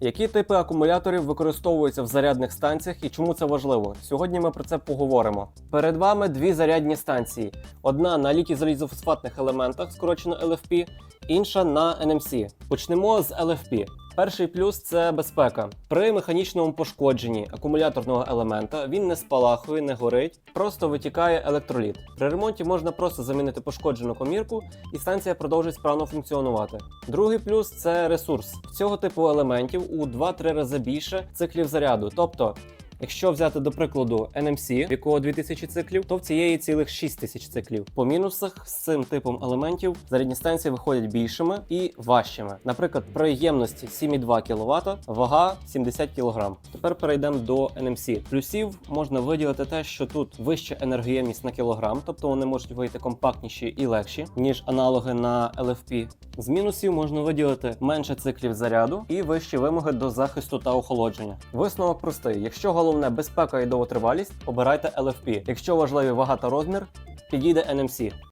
Які типи акумуляторів використовуються в зарядних станціях і чому це важливо? Сьогодні ми про це поговоримо. Перед вами дві зарядні станції: одна на літі залізофосфатних елементах, скорочено LFP, інша на NMC. Почнемо з LFP. Перший плюс це безпека. При механічному пошкодженні акумуляторного елемента він не спалахує, не горить, просто витікає електроліт. При ремонті можна просто замінити пошкоджену комірку, і станція продовжить справно функціонувати. Другий плюс це ресурс. Цього типу елементів у 2-3 рази більше циклів заряду. Тобто, Якщо взяти до прикладу NMC, в якого 2000 циклів, то в цієї цілих 6000 циклів. По мінусах з цим типом елементів зарядні станції виходять більшими і важчими. Наприклад, при ємності 7,2 кВт, вага 70 кг. Тепер перейдемо до NMC. Плюсів можна виділити те, що тут вища енергоємність на кілограм, тобто вони можуть вийти компактніші і легші, ніж аналоги на LFP. З мінусів можна виділити менше циклів заряду і вищі вимоги до захисту та охолодження. Висновок простий: якщо головне безпека і довготривалість, обирайте LFP. Якщо важливі вага та розмір, підійде NMC.